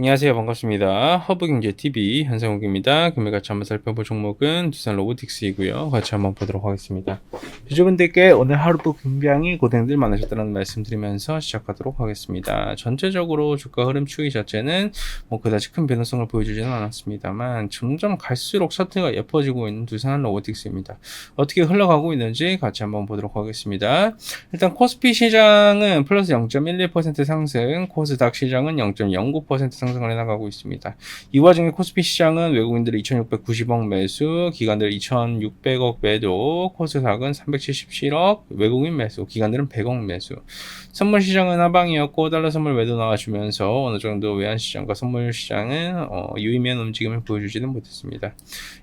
안녕하세요. 반갑습니다. 허브경제TV 현상욱입니다. 금일 같이 한번 살펴볼 종목은 두산 로보틱스이고요. 같이 한번 보도록 하겠습니다. 유저분들께 오늘 하루도 굉장히 고생들 많으셨다는 말씀드리면서 시작하도록 하겠습니다. 전체적으로 주가 흐름 추이 자체는 뭐 그다지 큰 변동성을 보여주지는 않았습니다만 점점 갈수록 차트가 예뻐지고 있는 두산 로보틱스입니다. 어떻게 흘러가고 있는지 같이 한번 보도록 하겠습니다. 일단 코스피 시장은 플러스 0.11% 상승, 코스닥 시장은 0.09% 상승 을 해나가고 있습니다. 이 와중에 코스피 시장은 외국인들이 2,690억 매수, 기관들 2,600억 매도, 코스닥은 377억, 외국인 매수, 기관들은 100억 매수. 선물 시장은 하방이었고 달러 선물 매도 나와주면서 어느 정도 외환 시장과 선물 시장은 어, 유의미한 움직임을 보여주지는 못했습니다.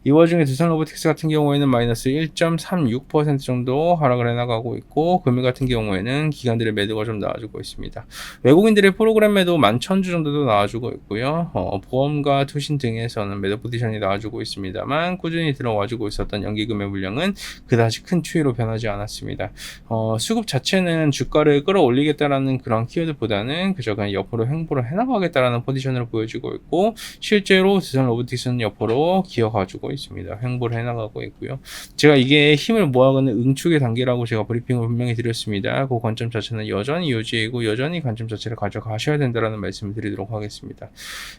이 와중에 두산 로보틱스 같은 경우에는 마이너스 1.36% 정도 하락을 해나가고 있고 금일 같은 경우에는 기관들의 매도가 좀 나와주고 있습니다. 외국인들의 프로그램 매도 11,000주 정도도 나와주고 있고요. 어, 보험과 투신 등에서는 매도 포지션이 나와주고 있습니다만 꾸준히 들어와주고 있었던 연기금의 물량은 그다지 큰 추이로 변하지 않았습니다. 어, 수급 자체는 주가를 끌어올리겠다라는 그런 키워드보다는 그저 그냥 옆으로 횡보를 해나가겠다라는 포지션으로 보여지고 있고 실제로 두산 로보틱스는 옆으로 기어가지고 있습니다. 횡보를 해나가고 있고요. 제가 이게 힘을 모아가는 응축의 단계라고 제가 브리핑을 분명히 드렸습니다. 그 관점 자체는 여전히 유지이고 여전히 관점 자체를 가져가셔야 된다라는 말씀을 드리도록 하겠습니다.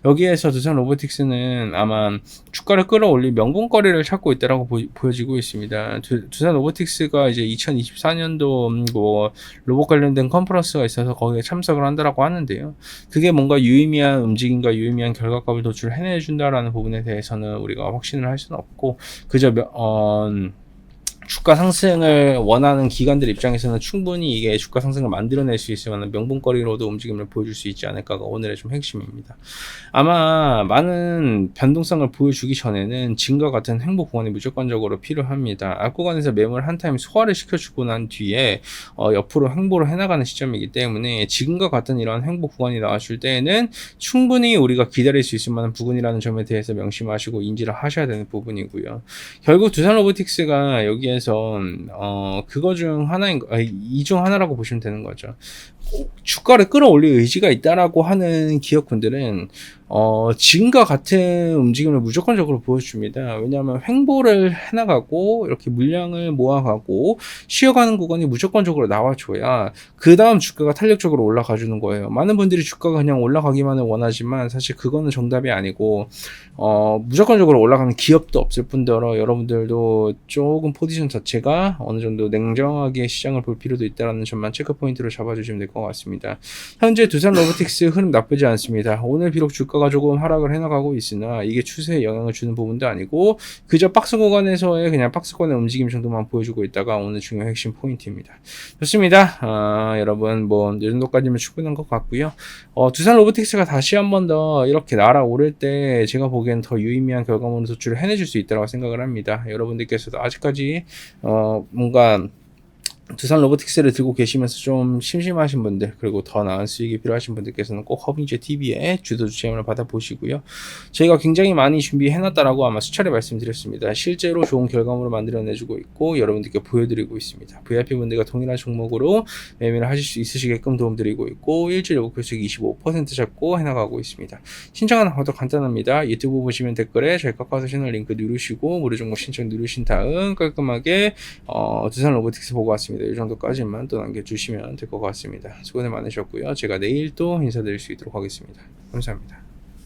여기에서 두산 로보틱스는 아마 주가를 끌어올릴 명분거리를 찾고 있다라고 보, 여지고 있습니다. 두, 산 로보틱스가 이제 2024년도 뭐 로봇 관련된 컨퍼런스가 있어서 거기에 참석을 한다라고 하는데요. 그게 뭔가 유의미한 움직임과 유의미한 결과값을 도출해내 준다라는 부분에 대해서는 우리가 확신을 할 수는 없고 그저 어 주가 상승을 원하는 기관들 입장에서는 충분히 이게 주가 상승을 만들어낼 수 있을 만한 명분거리로도 움직임을 보여줄 수 있지 않을까가 오늘의 좀 핵심입니다. 아마 많은 변동성을 보여주기 전에는 지금과 같은 행복 구간이 무조건적으로 필요합니다. 앞 구간에서 매물 한 타임 소화를 시켜주고 난 뒤에 어, 옆으로 행보를 해나가는 시점이기 때문에 지금과 같은 이런 행복 구간이 나와줄 때에는 충분히 우리가 기다릴 수 있을 만한 부분이라는 점에 대해서 명심하시고 인지를 하셔야 되는 부분이고요. 결국 두산 로보틱스가 여기에 중에서 어 그거 중 하나인 이중 하나라고 보시면 되는 거죠. 주가를 끌어올릴 의지가 있다라고 하는 기업군들은 어, 지금과 같은 움직임을 무조건적으로 보여줍니다. 왜냐하면 횡보를 해나가고 이렇게 물량을 모아가고 쉬어가는 구간이 무조건적으로 나와줘야 그 다음 주가가 탄력적으로 올라가주는 거예요. 많은 분들이 주가가 그냥 올라가기만을 원하지만 사실 그거는 정답이 아니고 어, 무조건적으로 올라가는 기업도 없을 뿐더러 여러분들도 조금 포지션 자체가 어느 정도 냉정하게 시장을 볼 필요도 있다는 점만 체크 포인트로 잡아주시면 될 것 같 습니다. 현재 두산 로보틱스 흐름 나쁘지 않습니다. 오늘 비록 주가 주가가 조금 하락을 해나가고 있으나 이게 추세에 영향을 주는 부분도 아니고 그저 박스 구간에서의 그냥 박스권의 움직임 정도만 보여주고 있다가 오늘 중요한 핵심 포인트입니다. 좋습니다. 아, 여러분 뭐 이 정도까지면 충분한 것 같고요. 어, 두산 로보틱스가 다시 한 번 더 이렇게 날아오를 때 제가 보기엔 더 유의미한 결과물을 도출을 해내줄 수 있다고 생각을 합니다. 여러분들께서도 아직까지 어, 뭔가 두산 로보틱스를 들고 계시면서 좀 심심하신 분들 그리고 더 나은 수익이 필요하신 분들께서는 꼭 허빙제 TV에 주도 주체험을 받아보시고요. 저희가 굉장히 많이 준비해놨다라고 아마 수차례 말씀드렸습니다. 실제로 좋은 결과물을 만들어내주고 있고 여러분들께 보여드리고 있습니다. VIP 분들과 동일한 종목으로 매매를 하실 수 있으시게끔 도움드리고 있고 일주일 목표 수익 25% 잡고 해나가고 있습니다. 신청하는 방법도 간단합니다. 유튜브 보시면 댓글에 저희 카카오 채널 링크 누르시고 무료 종목 신청 누르신 다음 깔끔하게 어, 두산 로보틱스 보고 왔습니다. 있습니다. 이 정도까지만 또 남겨주시면 될 것 같습니다. 수고들 많으셨고요. 제가 내일 또 인사드릴 수 있도록 하겠습니다. 감사합니다.